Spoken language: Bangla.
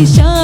Please show